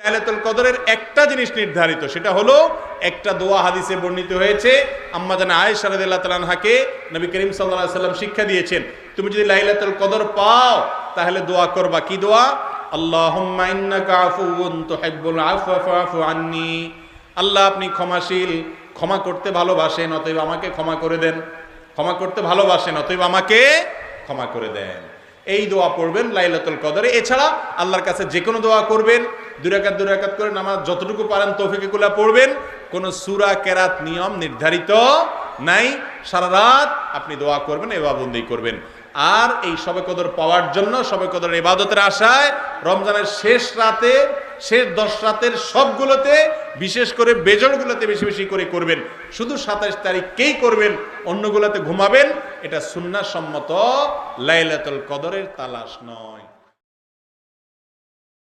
লাইলাতুল কদরের একটা জিনিস নির্ধারিত, সেটা হলো একটা দোয়া হাদিসে বর্ণিত হয়েছে, আম্মা জানা আয়েশা রাদিয়াল্লাহু তাআলা আনহাকে নবী করিম আলাইহি সাল্লাম শিক্ষা দিয়েছেন, তুমি যদি লাইলাতুল কদর পাও, তাহলে দোয়া করবা। কি দোয়া? আল্লাহুম্মা ইন্নাকা আফুউন তুহিব্বুল আফওয়া ফাফু আন্নি। আল্লাহ, আপনি ক্ষমাশীল, ক্ষমা করতে ভালোবাসেন, অতএব আমাকে ক্ষমা করে দেন। ক্ষমা করতে ভালোবাসেন, অতএব আমাকে ক্ষমা করে দেন। এই দোয়া পড়বেন লাইলাতুল কদরে। এছাড়া আল্লাহর কাছে যে কোনো দোয়া করবেন, দুরাকাত দুরাকাত করে নামাজ যতটুকু পারেন তৌফিকুল্লাহ পড়বেন। কোনো সুরা, কেরাত, নিয়ম নির্ধারিত নাই। সারা রাত আপনি দোয়া করবেন এবাবন্দি করবেন। আর এই সবে কদর পাওয়ার জন্য সবে কদর ইবাদতের আশায় রমজানের শেষ রাতে শেষ দশ রাতের সবগুলোতে, বিশেষ করে বেজরগুলোতে বেশি বেশি করে করবেন। শুধু সাতাশ তারিখকেই করবেন, অন্যগুলোতে ঘুমাবেন। এটা সুন্নাসম্মত লাইলাতুল কদরের তালাশ নয়।